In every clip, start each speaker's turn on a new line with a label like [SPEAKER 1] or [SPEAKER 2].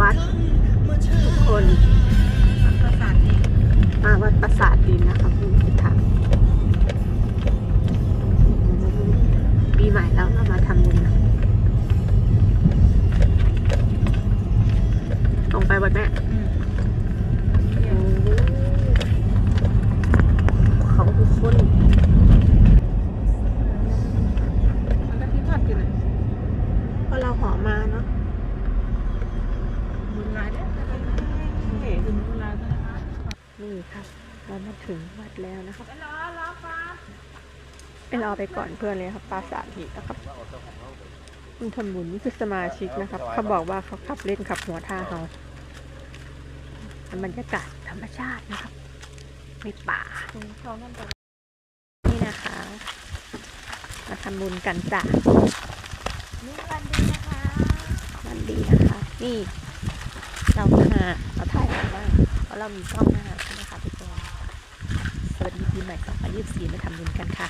[SPEAKER 1] วัดทุกคน
[SPEAKER 2] ประสาทนี่
[SPEAKER 1] มาวัดปราสาทดินนะคะคุณผู้ชมปีใหม่แล้วเรามาทำบุญนะตรงไปวัดแม่
[SPEAKER 2] อืม
[SPEAKER 1] โอ้เขาคือคน
[SPEAKER 2] มันก็ที่ทอดกินเลย
[SPEAKER 1] เพราะเราหอมาเนาะ
[SPEAKER 2] บุญร้ายเนี่ยเห็นบุญร้ายนะคะ
[SPEAKER 1] นี่ครับ เรามาถึงวัดแล้วนะครับ
[SPEAKER 2] ไปรอรอฟ้า
[SPEAKER 1] ไปรอไปก่อนเพื่อนเลยครับปราสาทหินนะครับคุณทำบุญนี่คือสมาชิกนะครับ เขาบอกว่าเขาขับเล่นขับหัวท่าเขาบรรยากาศธรรมชาตินะครับในป่า
[SPEAKER 2] ตรงเขานั่นไป
[SPEAKER 1] นี่นะคะ มาทำบุญกันจ้ะ
[SPEAKER 2] นี่วันดีนะคะ
[SPEAKER 1] วันดีนะคะ นี่ เราหาเราถ่ายกันบ้าง เรามีกล้องหน้าใช่ไหมคะทุกคนสวัสดีปีใหม่2024มาทำบุญกันค่ะ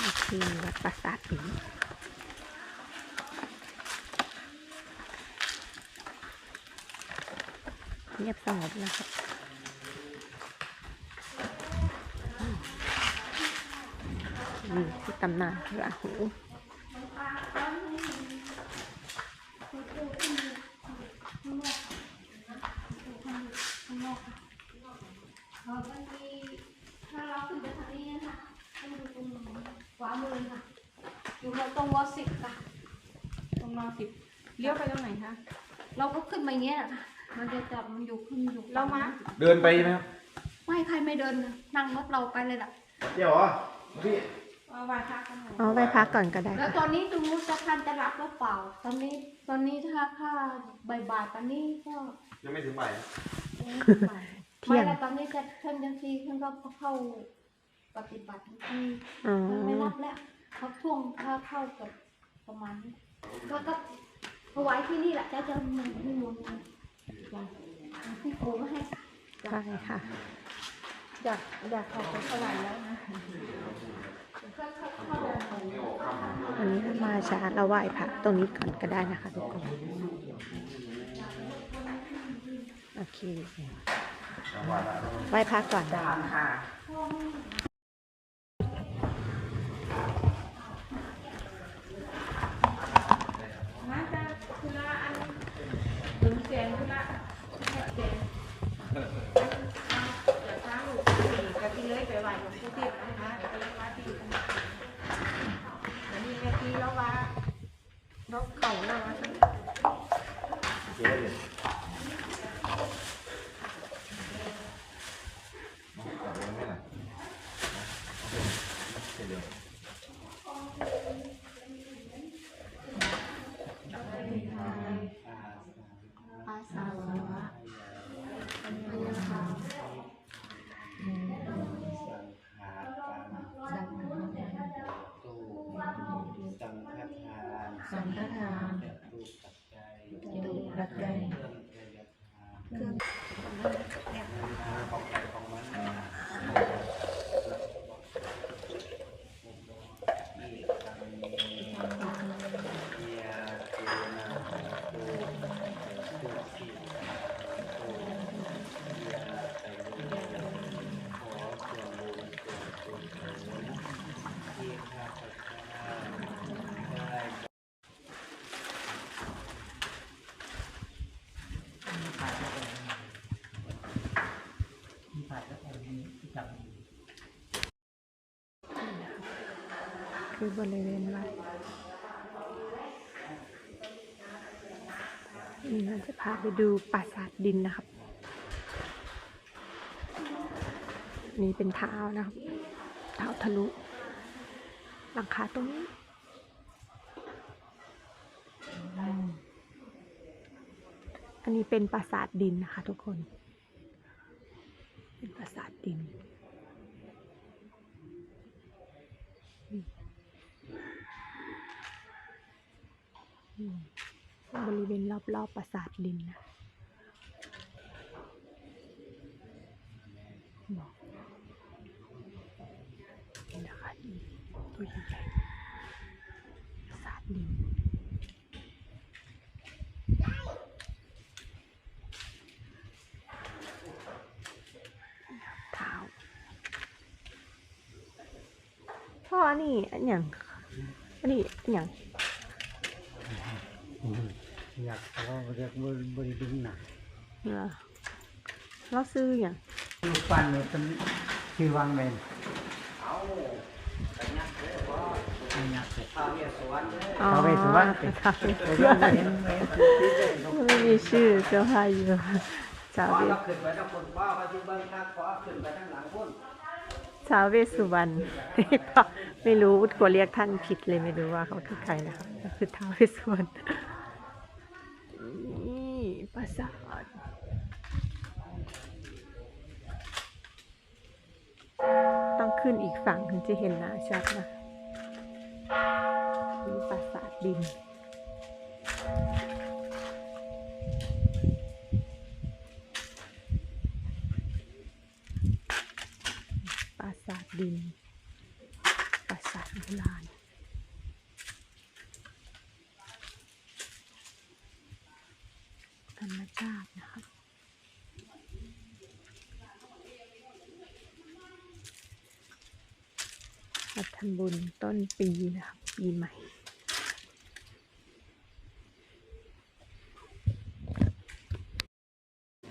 [SPEAKER 1] นี่คือวัดปราสาทหินเงียบสงบนะครับนี่คือตำนานพระหู
[SPEAKER 3] เราขึ้นไปทางนี้นะคะต้องดูตรงขวามือค่ะ อยู่ตรงวอสิบค่ะ
[SPEAKER 2] ตรงรอสิบเลี้ยวไปตรงไหนคะ
[SPEAKER 3] เราก็ขึ้นมาอย่างเงี้ยค่ะมันจะจับมันอยู่ขึ้นอยู่
[SPEAKER 2] เรามา
[SPEAKER 4] เดินไปไหมครับ
[SPEAKER 3] ไม่ใครไม่เดินนะนั่งรถเราไปเลยล่ะ
[SPEAKER 4] เดี๋ยวเหรอพี่
[SPEAKER 2] เอาไหว้พระกันหน่อย
[SPEAKER 1] เอาไปพักก่อนก็ได้
[SPEAKER 3] แล้ว
[SPEAKER 1] ค่ะ
[SPEAKER 3] ตอนนี้ตรงนู้นจะทันจะรับหรือเปล่า ตอนนี้ตอนนี้ถ้าค่าบ่ายๆตอนนี้ก็
[SPEAKER 4] ยังไม่ถึงบ่าย
[SPEAKER 1] เที่ยง
[SPEAKER 3] ไม่แล้วตอนนี้จะเพิ่งยังทีเพิ่งก็เข้าปฏิบัติที่
[SPEAKER 1] อ๋อ
[SPEAKER 3] ไม่รับแล้วเขาช่วงถ้าเข้ากับประมาณนี้ก็ก็ เอาไว้ที่นี่แหละเจะจะเหมือนที่มูลที่โกมให้
[SPEAKER 1] ใช่ค่ะ
[SPEAKER 2] อยากอยากขอบคุณสวรรค์แล้วนะ
[SPEAKER 1] วันนี้มาช้าเราไหว้พระตรงนี้ก่อนก็ได้นะคะทุกคนโอเคไหว้พระก่อน
[SPEAKER 2] มาจะคุณละอันถึงเสียงคุณละเสียงเดี๋ยวช้าลูกสี่กะทิเลยไปไหว้หลวงปู่ทิพย์นะคะเดี๋ยวไปไหว้ ที่อยู่ตรงนั้นอันนี้แม่ทีแล้วว่าเราเข่าแล้วว่าฉัน
[SPEAKER 3] อาสาวะ
[SPEAKER 5] สังฆทาน
[SPEAKER 4] สังฆทาน
[SPEAKER 5] ตุปัจจัย
[SPEAKER 1] คือบริเวณวัดนี่เราจะพาไปดูปราสาทดินนะครับ นี่เป็นเท้านะครับเท้าทะลุหลังคาตรงนี้อันนี้เป็นปราสาทดินนะคะทุกคน เป็นปราสาทดิน บริเวณรอบๆปราสาทดินนะบอกนะคะตัวใหญ่ๆดินเท้าพ่ออันนี้อันหยังอันนี้อันหยัง
[SPEAKER 6] อยากขอเรียกบริบริดึงหนัก
[SPEAKER 1] เหรอเราซื้ออย่าง
[SPEAKER 6] ลูกปั้นเนี่ยเป็นชื่อวังเมนอันยักษ์เลย
[SPEAKER 1] อ๋อ
[SPEAKER 6] ท้าวเวสสุวรรณเป็น
[SPEAKER 1] ท้าวเวสสุ
[SPEAKER 6] เรื่
[SPEAKER 1] ว
[SPEAKER 6] อง
[SPEAKER 1] รรณ
[SPEAKER 6] เห็นเห็นที่ที่ได้
[SPEAKER 1] ไม่มีชื่อเสื้อผ้าอยู่สาวเวส
[SPEAKER 6] ขึ้นไปทั้งคนป้าก็ที่เบิ้งทักขอขึ้นไปทั้งหลังพุ่น
[SPEAKER 1] สาวเวสสุวรรณไม่รู้กลัวเรียกท่านผิดเลยไม่รู้ว่าเขาคือใครนะครับก็คือท้าวเวสสุวรรณนี่ปราสาทต้องขึ้นอีกฝั่งถึงจะเห็นหน้าชัดนะนี่ปราสาทดิน ดิน ปราสาทโบราณธรรมชาตินะครับมาทำบุญต้นปีนะครับปีใหม่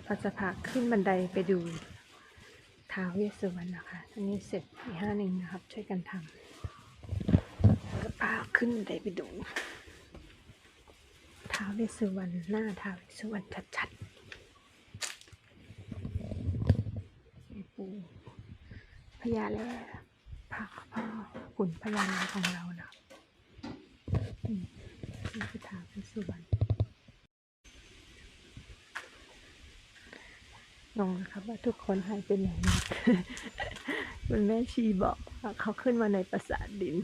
[SPEAKER 1] เราจะพาขึ้นบันไดไปดู ท้าวเวสสุวรรณนะคะอันนี้เสร็จปีห้าหนึ่งนะครับ ช่วยกันทำแล้วก็พาขึ้นไดไปดูท้าวเวสสุวรรณหน้าท้าวเวสสุวรรณชัดๆปูพญาแล่พระพ่อขุนพญานาคของเรานะนี่คือท้าวเวสสุวรรณ งงนะครับว่าทุกคนหายไปไหนหมดคุณแม่ชีบอกว่าเขาขึ้นมาในปราสาทดิน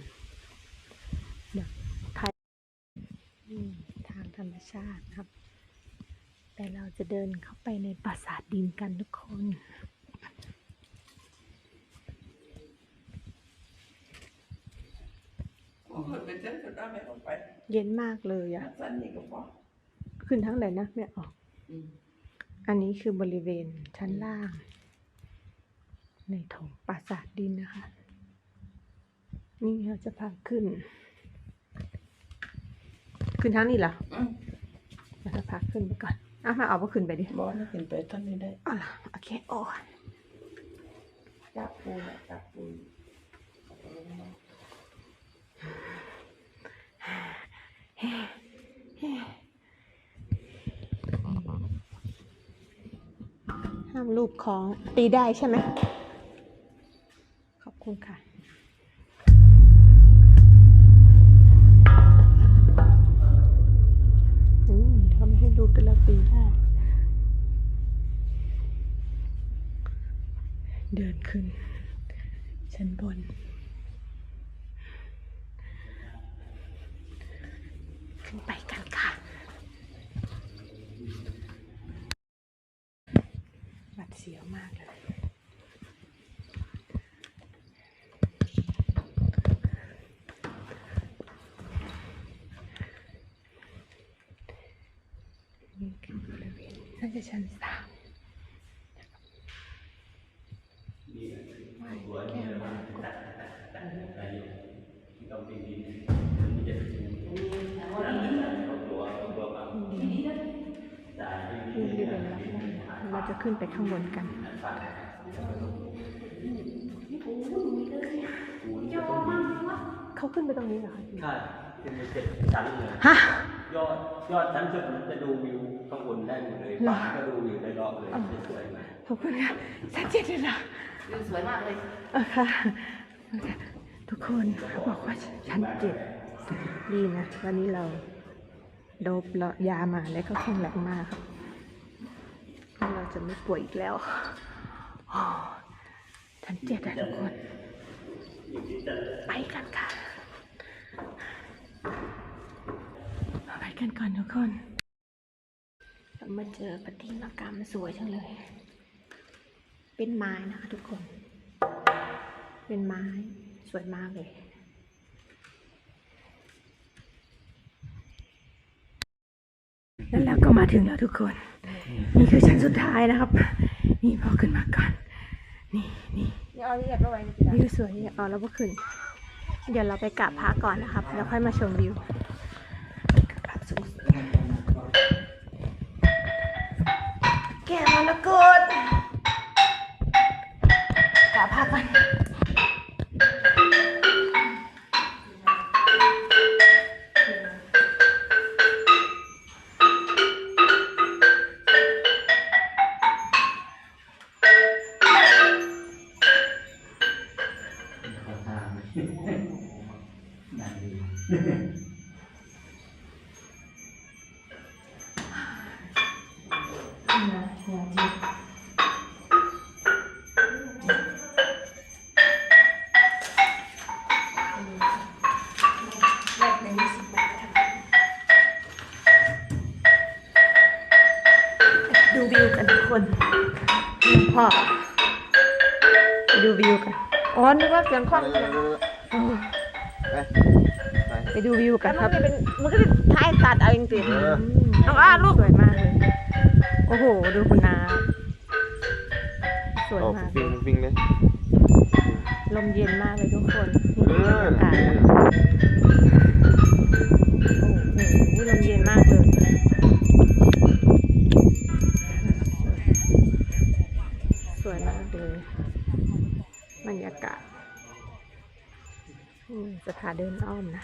[SPEAKER 1] เดี๋ยวถ่ายอืมทางธรรมชาติครับ แต่เราจะเดินเข้าไปในปราสาทดินกันทุกคนเย็นมากเลยอะขึ้นทั้งไหนนะไม่ออก อันนี้คือบริเวณชั้นล่าง ในโถงปราสาทดินนะคะ นี่เราจะพาขึ้น ขึ้นทั้งนี้เหรอเราจะพาขึ้นไปก่อนเอามาเอาว่าขึ้นไปดิ
[SPEAKER 5] บอสไม่ขึ้นไปท่านนี้ได้
[SPEAKER 1] เอาล่ะโอเคโอ้ย
[SPEAKER 5] จับปูนะจับปู
[SPEAKER 1] ห้ามรูปของตีได้ใช่ไหม ขอบคุณค่ะอืมเขาไม่ให้รูปแต่ละตีได้ เดินขึ้นชั้นบนไปกันค่ะหวัด เสียวมากเลยนี่คือบริเวณน่าจะชั้นสาม เราจะขึ้นไปข้างบนกันเขาขึ้นไปตรงนี้เหรอคะ
[SPEAKER 7] ใช่เป็นเจ็ดชั้นเลย
[SPEAKER 1] ฮะ
[SPEAKER 7] ยอดยอดชั้นสุดมันจะดูวิวข้างบนได้หมดเลย
[SPEAKER 1] เหรอ
[SPEAKER 7] ป่าก็ดูวิวได้รอบเลยสวยๆมาก
[SPEAKER 1] ขอบคุณค่ะชัดเจนเลยนะ
[SPEAKER 5] สวยมากเลย
[SPEAKER 1] เออค่ะโอเคทุกคนเขาบอกว่าชั้นเจ็ดดีนะวันนี้เราโดบเรายามาแล้วก็แข็งแรงมากครับเรา จะไม่ป่วยอีกแล้วอ๋อชั้นเจ็ดอะทุกคน ไปกันค่ะ ไปกันก่อนทุกคนเรามาเจอปฏิมากรรมสวยจังเลย เป็นไม้นะคะทุกคน เป็นไม้สวยมากเลยแล้วเราก็มาถึงแล้วทุกคน นี่คือชั้นสุดท้ายนะครับ นี่พอขึ้นมาก่อน นี่นี่
[SPEAKER 2] นี่เอาเรียบร้อยนี่
[SPEAKER 1] วิวสวยอ๋อแล้วก็ขึ้น เดี๋ยวเราไปกราบพระก่อนนะครับ แล้วค่อยมาชมวิว วิวกันทุกคนพ่อไปดูวิวกัน
[SPEAKER 2] อ๋อนึกว่าเสียงคล่องเลย
[SPEAKER 1] เออ
[SPEAKER 4] ไปไป
[SPEAKER 1] ไปดูวิวกั
[SPEAKER 2] แต่
[SPEAKER 1] นคนรับ
[SPEAKER 2] มัจะเป็นมันก็จะท้ายสัตว์เอาจริง
[SPEAKER 4] เออ
[SPEAKER 2] ๆน้องอ้าลูก
[SPEAKER 1] สวยมากเลย โอ้โห ดูคุณนาสวย
[SPEAKER 4] โอ้
[SPEAKER 1] มาก
[SPEAKER 4] ฟิงฟิงเลย
[SPEAKER 1] ลมเย็นมากเลยทุกคนนี่
[SPEAKER 4] เอ
[SPEAKER 1] คือบรร
[SPEAKER 4] อยา
[SPEAKER 1] กาศนะโอ้โหลมเย็นมากเลย จะพาเดินอ้อมนะ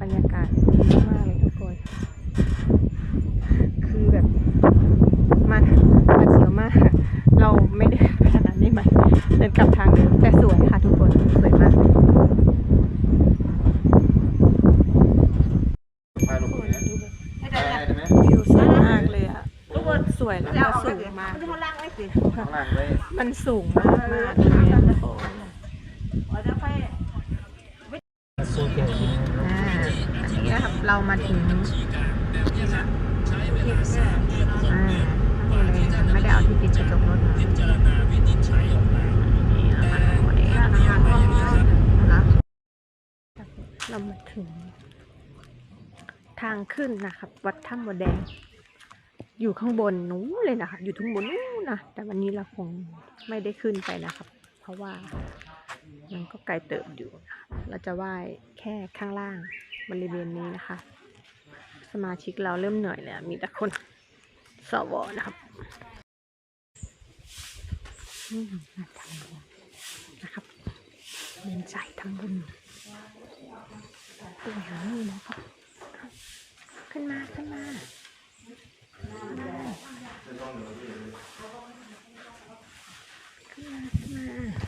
[SPEAKER 1] บรรยากาศดีมากเลยทุกคน คือแบบ มันมันเสียวมาก เราไม่ได้ไปขนาดนี้มันเดินกลับทางเดิมแต่สวยค่ะทุกคน สวยมาก
[SPEAKER 4] ถ่ายรูปนี้ได้ได้ไหม
[SPEAKER 1] วิวสวยมากเลยอะสวยแล้ว
[SPEAKER 2] จะ
[SPEAKER 1] ก็
[SPEAKER 2] เอา
[SPEAKER 1] สูงมาก
[SPEAKER 2] มันจะเขาล่างไว้สิ
[SPEAKER 4] ข้างล่างไว้
[SPEAKER 1] มันสูงมากมากเลยอะทุกคน
[SPEAKER 2] อ๋อจะค่อย
[SPEAKER 1] อ่าอันนี้นะครับเรามาถึงอ่านี่เลยไม่ได้เอาที่ติดกระจกรถมานี่เรามาหมดแล้วนะคะเรามา ถึง ทางขึ้นนะครับ วัดถ้ำบัวแดง อยู่ข้างบนนู้นเลยนะคะอยู่ทุ่งบนนู้นนะแต่วันนี้เราคงไม่ได้ขึ้นไปนะครับ เพราะว่ามันก็ไกลเติบอยู่นะเราจะไหว้แค่ข้างล่างบริเวณนี้นะคะ สมาชิกเราเริ่มเหนื่อยแล้วมีแต่คนสวนะครับอืมมาทำบุญนะครับเดินใจทำบุญ ตัวหานี่นะครับ ขึ้นมา ขึ้นมา ขึ้นมาขึ้นมา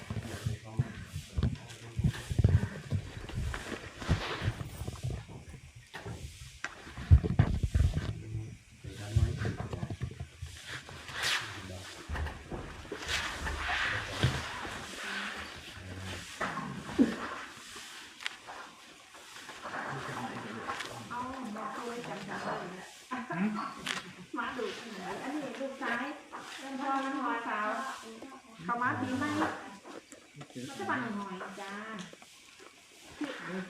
[SPEAKER 2] อันนี้ลูกซ้ายเริ่มพอมันหอยสาวเขามาปีใหม่มันจะบังหน่อยจ้า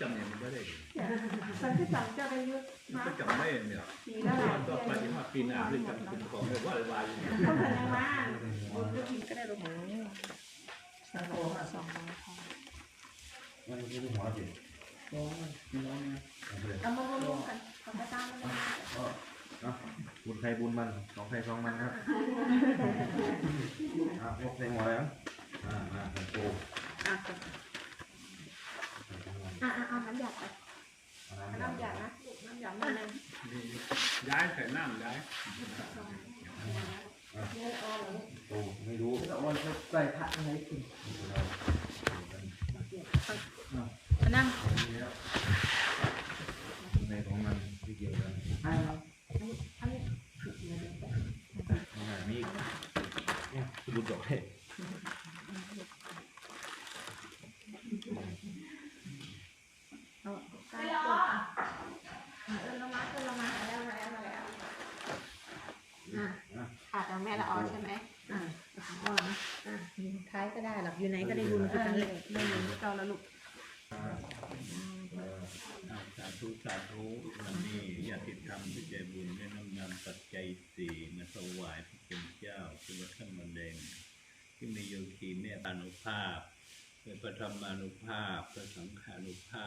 [SPEAKER 7] จำเนี่ยมันก็ได้
[SPEAKER 2] มันจะจับเจ้าไปยุทธมา
[SPEAKER 7] ก็จำไม่
[SPEAKER 2] มีแล้วแหละ
[SPEAKER 7] ก็ปฏิมาปีหน้าเรื่องจำคุณของเลยว่าอะไร
[SPEAKER 2] เขาแสดงว่า
[SPEAKER 4] มันมีหัวสิ
[SPEAKER 2] เอามารวมกันเขาไปตามมัน
[SPEAKER 4] บุญใครบุญมันสองใครสองมันครับอะพวกใส่หัวแล้วอ่าอ่าโอ้
[SPEAKER 2] อะอะเอาน้ำหยาดไปน้ำหยาดนะน้ำหยาดมาเลย
[SPEAKER 7] ย้ายใส่น้ำย้าย
[SPEAKER 4] โอ้ไม่รู้
[SPEAKER 6] แต่ว่าจะใส่ผักอะไรกิน
[SPEAKER 2] นั่ง
[SPEAKER 4] ในของมันที่เกี่ยวกัน
[SPEAKER 6] อ่า
[SPEAKER 4] ของมันมีอีกเนี่ยบุญดอกเห็ด
[SPEAKER 2] ใส่ตัวเออลงมาเออลงมาแล้วมาแล้วมาแล้วอะขาดเอาแม่ละออใช่ไหมอะอ่อนอ่ท้ายก็ได้หรอกอยู่ไหนก็ได้บุญคือกันเลยไม่เหมือนเก่าล้วลูก
[SPEAKER 7] สา
[SPEAKER 8] ธุสาธุวันนี้ญาติธรรมที่ใจบุญได้นำนำปัจจัยสี่มาถวายพระเป็นเจ้าคือวัดท่านมันแดงที่มีโยคีเมตตานุภาพเป็นพระธรรมานุภาพพระสังฆานุภาพ